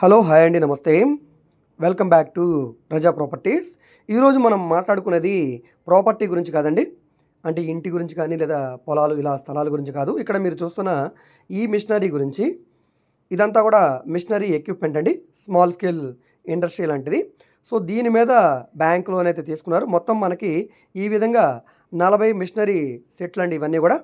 Hello hi అండి నమస్తే. Welcome back to Raza properties. ఈరోజు మనం మాట్లాడుకునేది ప్రాపర్టీ గురించి కాదండి. అంటే ఇంటి గురించి కానీ లేదా పొలాలు ఇలా స్థలాల గురించి కాదు. ఇక్కడ మీరు చూస్తున్న ఈ మిషనరీ గురించి. ఇదంతా కూడా మిషనరీ ఎక్విప్మెంట్ అండి. స్మాల్ స్కేల్ ఇండస్ట్రీ లాంటిది. సో దీని మీద బ్యాంక్ లోన్ అయితే తీసుకున్నారు. మొత్తం మనకి ఈ విధంగా నలభై మిషనరీ సెట్లు అండి ఇవన్నీ కూడా.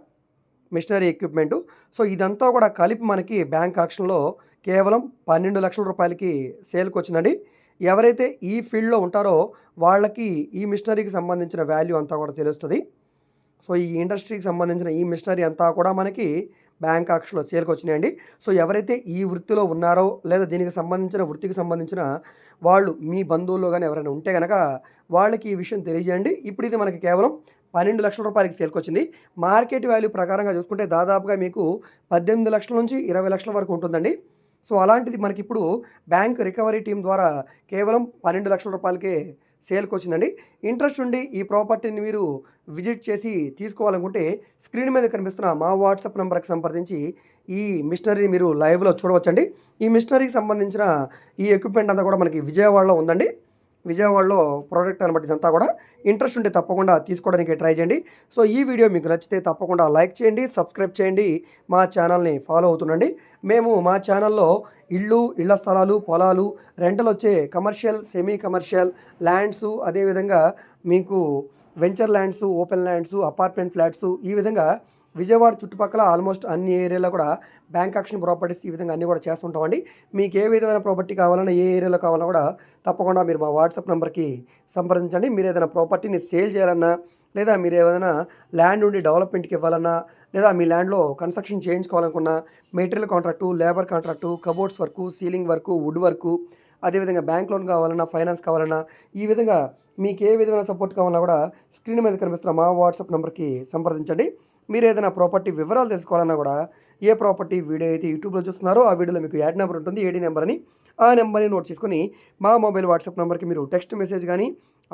Machinery equipment. సో ఇదంతా కూడా కలిపి మనకి బ్యాంక్ ఆక్షన్లో కేవలం పన్నెండు లక్షల రూపాయలకి సేల్కి వచ్చిందండి. ఎవరైతే ఈ ఫీల్డ్లో ఉంటారో వాళ్ళకి ఈ మిషనరీకి సంబంధించిన వాల్యూ అంతా కూడా తెలుస్తుంది. సో ఈ ఇండస్ట్రీకి సంబంధించిన ఈ మిషనరీ అంతా కూడా మనకి బ్యాంక్ ఆక్షన్లో సేల్కి వచ్చినాయండి. సో ఎవరైతే ఈ వృత్తిలో ఉన్నారో లేదా దీనికి సంబంధించిన వృత్తికి సంబంధించిన వాళ్ళు మీ బంధువుల్లో కానీ ఎవరైనా ఉంటే కనుక వాళ్ళకి ఈ విషయం తెలియజేయండి. ఇప్పుడు ఇది మనకి కేవలం పన్నెండు లక్షల రూపాయలకి సేల్కి వచ్చింది. మార్కెట్ వాల్యూ ప్రకారంగా చూసుకుంటే దాదాపుగా మీకు పద్దెనిమిది లక్షల నుంచి ఇరవై లక్షల వరకు ఉంటుందండి. సో అలాంటిది మనకి ఇప్పుడు బ్యాంక్ రికవరీ టీం ద్వారా కేవలం పన్నెండు లక్షల రూపాయలకే సేల్కి వచ్చిందండి. ఇంట్రెస్ట్ ఉండి ఈ ప్రాపర్టీని మీరు విజిట్ చేసి తీసుకోవాలనుకుంటే స్క్రీన్ మీద కనిపిస్తున్న మా వాట్సాప్ నెంబర్కి సంప్రదించి ఈ మిషనరీని మీరు లైవ్లో చూడవచ్చండి. ఈ మిషనరీకి సంబంధించిన ఈ ఎక్విప్మెంట్ అంతా కూడా మనకి విజయవాడలో ఉందండి. విజయవాడలో ప్రోడక్ట్ అనమాట ఇదంతా కూడా ఇంట్రెస్ట్ ఉంటే తప్పకుండా తీసుకోవడానికి ట్రై చేయండి. సో ఈ వీడియో మీకు నచ్చితే తప్పకుండా లైక్ చేయండి సబ్స్క్రైబ్ చేయండి మా ఛానల్ని ఫాలో అవుతుండండి. మేము మా ఛానల్లో ఇళ్ళు ఇళ్ళ స్థలాలు పొలాలు రెంటలు వచ్చే కమర్షియల్ సెమీ కమర్షియల్ ల్యాండ్స్ అదేవిధంగా మీకు venture lands open lands apartment flats ఈ విధంగా విజయవాడ చుట్టుపక్కల ఆల్మోస్ట్ అన్ని ఏరియాలో కూడా బ్యాంక్ యాక్షన్ ప్రాపర్టీస్ ఈ విధంగా అన్నీ కూడా చేస్తుంటామండి. మీకు ఏ విధమైన ప్రాపర్టీ కావాలన్నా ఏ ఏరియాలో కావాలన్నా కూడా తప్పకుండా మీరు మా వాట్సాప్ నెంబర్కి సంప్రదించండి. మీరు ఏదైనా ప్రాపర్టీని సేల్ చేయాలన్నా లేదా మీరు ఏదైనా ల్యాండ్ ఉండి డెవలప్మెంట్కి ఇవ్వాలన్నా లేదా మీ ల్యాండ్లో construction చేయించుకోవాలనుకున్నా material contract labour contract cupboards work ceiling work wood work అదేవిధంగా బ్యాంక్ లోన్ కావాలన్నా ఫైనాన్స్ కావాలన్నా ఈ విధంగా మీకు ఏ విధమైన సపోర్ట్ కావాలన్నా కూడా స్క్రీన్ మీద కనిపిస్తున్న మా వాట్సాప్ నెంబర్కి సంప్రదించండి. మీరు ఏదైనా ప్రాపర్టీ వివరాలు తెలుసుకోవాలన్నా కూడా ఏ ప్రాపర్టీ వీడియో అయితే యూట్యూబ్లో చూస్తున్నారో ఆ వీడియోలో మీకు యాడ్ నెంబర్ ఉంటుంది ఏడీ నెంబర్ అని. ఆ నెంబర్ని నోట్ చేసుకుని మా మొబైల్ వాట్సాప్ నెంబర్కి మీరు టెక్స్ట్ మెసేజ్ కానీ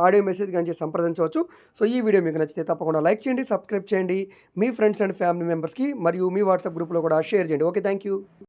ఆడియో మెసేజ్ కానీ చేసి సంప్రదించవచ్చు. సో ఈ వీడియో మీకు నచ్చితే తప్పకుండా లైక్ చేయండి సబ్స్క్రైబ్ చేయండి. మీ ఫ్రెండ్స్ అండ్ ఫ్యామిలీ మెంబర్స్కి మరియు మీ వాట్సాప్ గ్రూప్లో కూడా షేర్ చేయండి. Okay thank you.